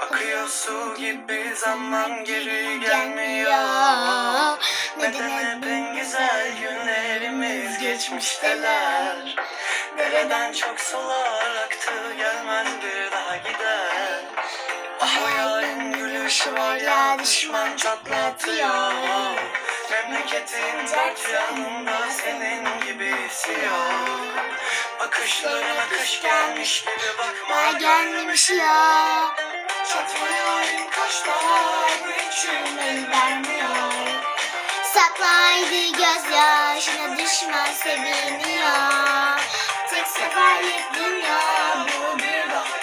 Akıyor su gibi zaman geri gelmiyor. Neden hep en güzel günlerimiz geçmişteler? Dereden çok sular aktı gelmez bir daha gider. Ah hayalin gülüşü var ya düşman çatlatıyor. Memleketin dört yanında senin gibisi yok Bakışlarına kış gelmiş gibi bakma gelmemiş ya. Çatmayan kaşlar için el vermiyor Saklaydı gözyaşına düşman seviniyor. Tek seferlik dünya bu bir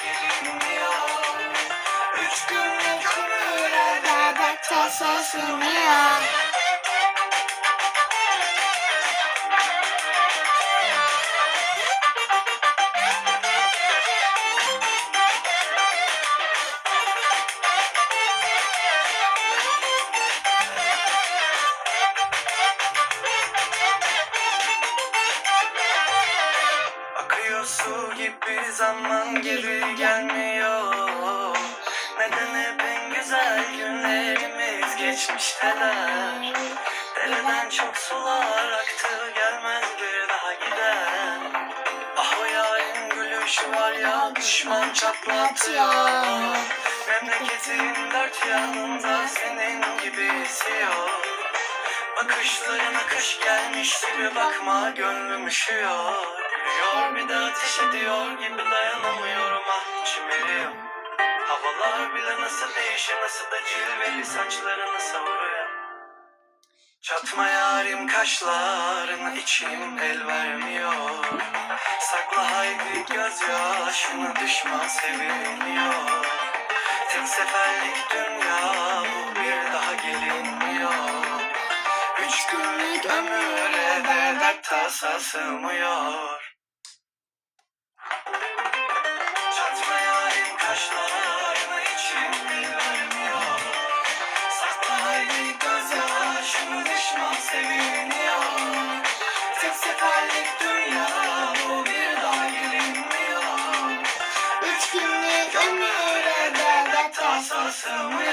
gelinmiyor Üç günlük kumura bardakta sesiniyor. Gibi zaman geri gelmiyor. Neden hep en güzel günlerimiz geçmişteler Dereden çok sular aktı gelmez bir daha gider Ah o yarın gülüşü var ya düşman çatlatıyor. Memleketin dört yanında senin gibisi yok Bakışlarına kış gelmiş gibi bakma gönlüm üşüyor Gülüyor bir de ateş ediyor gibi dayanamıyorum ah içim eriyor Havalar bile nasıl değişir nasıl da cilveli saçlarını savuruyor. Çatma yarim kaşlarını içim el vermiyor. Sakla haydi gözyaşını düşman seviniyor. Tek seferlik dünya bu bir daha gelinmiyor. Üç günlük ömüre de dert tasa sığmıyor so